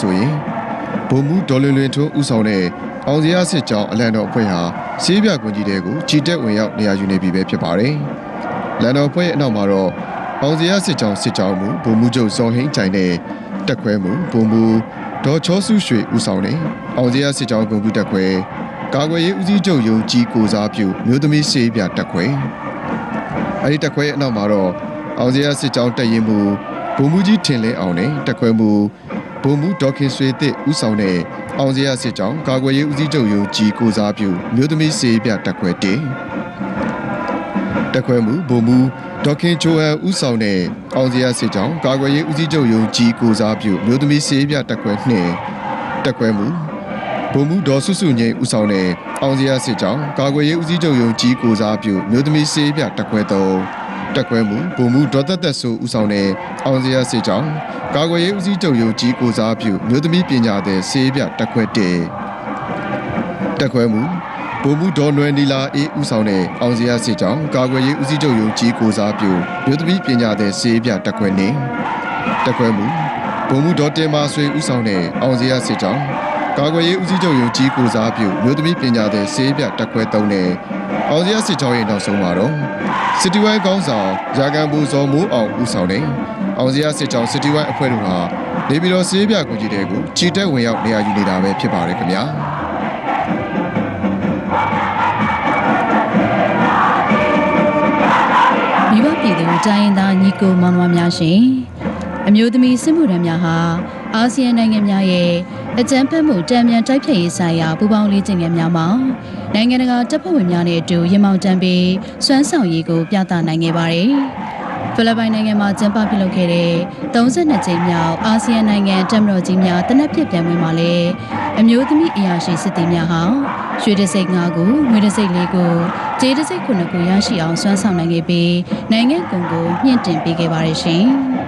ဆိုရင်ဗိုလ်မှူးဒေါ်လွင်လွင်ထွန်းဦးဆောင်တဲ့အောင်စရာစစ်ကြောင်းအလံတော်အဖွဲ့ဟာဆေးပြကွန်ကြီးတွေကိုချီတက်ဝင်ရောက်နေရာယူနေပြီပဲဖြစ်ပါတယ်။လန်တော်အဖွဲ့ရဲ့အနောက်မှာတော့အောင်စရာစစ်ကြောင်းစစ်ကြောင်းမူဗိုလ်မှူးချုပ်စောဟင်းကြိုင်တဲ့တက်ခွဲမှုဗိုလ်မှူးဒေါ်ချောစုရွှေဦးဆောင်တဲ့အောင်စရာစစ်ကြောင်းကွန်ပျူတာခွဲကာကွယ်ရေးဦးစီးချုပ်ယုံကြည်ကိုစားပြုမြို့သမီးဆေးပြတက်ခွဲအဲဒီတက်ခွဲရဲ့အနောက်မှာတော့အောင်စရာစစ်ကြောင်းတက်ရင်မှုဗိုလ်မှူးကြီးထင်လင်းအောင်နဲ့တက်ခွဲမှု ဗိုလ်မှူးဒေါက်ခင်ဆွေသစ်ဦးဆောင်တဲ့အောင်စရာစစ်ကြောင်းကာကွယ်ရေးဦးစီးချုပ်ယုံကြည်ကိုစားပြုမြို့သမီးဆေးပြတက်ခွဲတင်တက်ခွဲမှုဗိုလ်မှူးဒေါက်ခင်ချိုဟန်ဦးဆောင်တဲ့အောင်စရာစစ်ကြောင်းကာကွယ်ရေးဦးစီးချုပ်ယုံကြည်ကိုစားပြုမြို့သမီးဆေးပြတက်ခွဲနှင့်တက်ခွဲမှုဗိုလ်မှူးဒေါ်စုစုငိမ့်ဦးဆောင်တဲ့အောင်စရာစစ်ကြောင်းကာကွယ်ရေးဦးစီးချုပ်ယုံကြည်ကိုစားပြုမြို့သမီးဆေးပြတက်ခွဲသုံးတက်ခွဲမှုဗိုလ်မှူးဒေါ်သက်သက်ဆိုဦးဆောင်တဲ့အောင်စရာစစ်ကြောင်း ကာကွယ်ရေးဦးစီးချုပ်ယုံကြည်ကိုစားပြုမြို့သမီးပညာသည်ဆေးပြတက်ခွဲတဲ့တက်ခွဲမှုဗိုလ်မှူးဒေါ်နွယ်နီလာအေးဦးဆောင်တဲ့အောင်စရာစစ်ကြောင်းကာကွယ်ရေးဦးစီးချုပ်ယုံကြည်ကိုစားပြုမြို့သမီးပညာသည်ဆေးပြတက်ခွဲနေတက်ခွဲမှုဗိုလ်မှူးဒေါ်တင်မာဆွေဦးဆောင်တဲ့အောင်စရာစစ်ကြောင်းကာကွယ်ရေးဦးစီးချုပ်ယုံကြည်ကိုစားပြုမြို့သမီးပညာသည်ဆေးပြတက်ခွဲသုံးတဲ့ အောင်စရာစစ်ကြောင်းရဲ့နောက်ဆုံးမှာတော့စစ်တီဝိုင်းကောင်းဆောင်ရာဂံဘူဇော်မိုးအောင်ဦးဆောင်တဲ့အောင်စရာစစ်ကြောင်းစစ်တီဝိုင်းအဖွဲ့တို့ဟာနေပြည်တော်ဆေးပြကူကြီးတဲ့ကိုချီတက်ဝင်ရောက်နေရာယူနေတာပဲဖြစ်ပါတယ်ခင်ဗျာမိဘပြည်သူတိုင်းရင်းသားညီကိုမောင်နှမများရှင်အမျိုးသမီးစစ်မှုထမ်းများဟာအာဆီယံနိုင်ငံများရဲ့ အကြမ်းဖက်မှုတံမြန်တိုက်ဖျက်ရေးဆိုင်ရာပူးပေါင်းလေးကျင့်ငယ်များမှာနိုင်ငံတကာတပ်ဖွဲ့ဝင်များနဲ့အတူရင်မောင်တန်းပြီးစွမ်းဆောင်ရည်ကိုပြသနိုင်ခဲ့ပါတယ်ဖိလစ်ပိုင်နိုင်ငံမှာကျင်းပပြုလုပ်ခဲ့တဲ့32ကြိမ်မြောက်အာဆီယံနိုင်ငံတပ်မတော်ကြီးများတနက်ပြည့်ပြန်ဝင်မှာလဲအမျိုးသမီးအရာရှိစစ်သည်များဟာရွှေတစိတ်5ခုငွေတစိတ်4ခုကြေးတစိတ်9ခုရရှိအောင်စွမ်းဆောင်နိုင်ခဲ့ပြီးနိုင်ငံကုန်ကိုမြင့်တင်ပေးခဲ့ပါတယ်ရှင်။